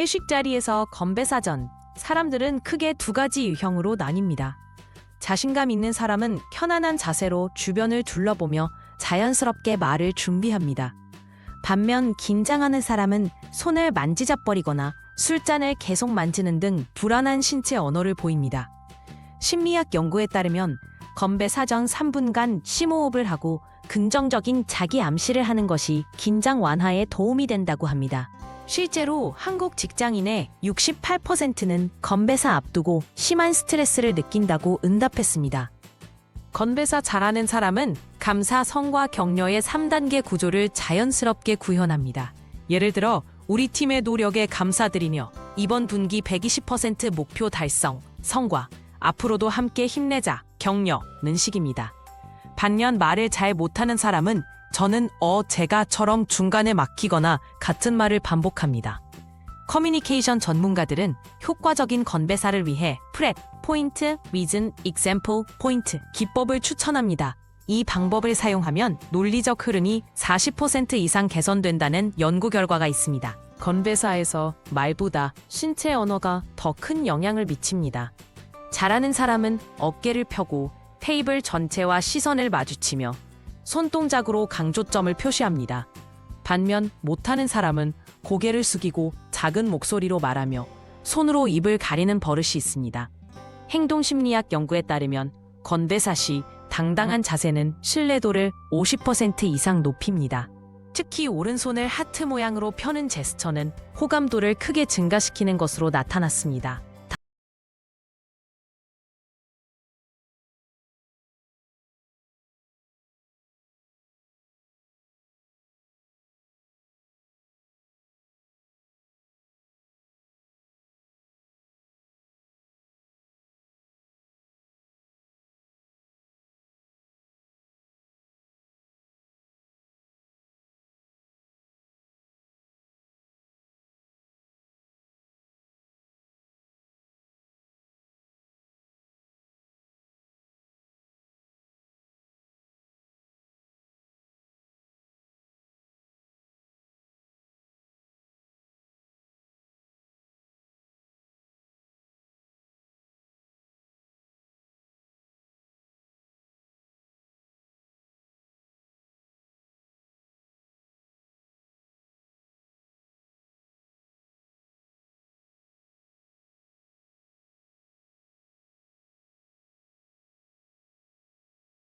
일식 자리에서 건배사전. 사람들은 크게 두 가지 유형으로 나뉩니다. 자신감 있는 사람은 편안한 자세로 주변을 둘러보며 자연스럽게 말을 준비합니다. 반면 긴장하는 사람은 손을 만지작거리거나 술잔을 계속 만지는 등 불안한 신체 언어를 보입니다. 심리학 연구에 따르면 건배 사전 3분간 심호흡을 하고 긍정적인 자기 암시를 하는 것이 긴장 완화에 도움이 된다고 합니다. 실제로 한국 직장인의 68%는 건배사 앞두고 심한 스트레스를 느낀다고 응답했습니다. 건배사 잘하는 사람은 감사, 성과, 격려의 3단계 구조를 자연스럽게 구현합니다. 예를 들어 우리 팀의 노력에 감사드리며 이번 분기 120% 목표 달성, 성과, 앞으로도 함께 힘내자, 격려는 식입니다. 반면 말을 잘 못하는 사람은 저는 어 제가처럼 중간에 막히거나 같은 말을 반복합니다. 커뮤니케이션 전문가들은 효과적인 건배사를 위해 프렛, 포인트, 리즌, example, 포인트, 기법을 추천합니다. 이 방법을 사용하면 논리적 흐름이 40% 이상 개선된다는 연구 결과가 있습니다. 건배사에서 말보다 신체 언어가 더 큰 영향을 미칩니다. 잘하는 사람은 어깨를 펴고 테이블 전체와 시선을 마주치며 손동작으로 강조점을 표시합니다. 반면 못하는 사람은 고개를 숙이고 작은 목소리로 말하며 손으로 입을 가리는 버릇이 있습니다. 행동심리학 연구에 따르면 건배사 시 당당한 자세는 신뢰도를 50% 이상 높입니다. 특히 오른손을 하트 모양으로 펴는 제스처는 호감도를 크게 증가시키는 것으로 나타났습니다.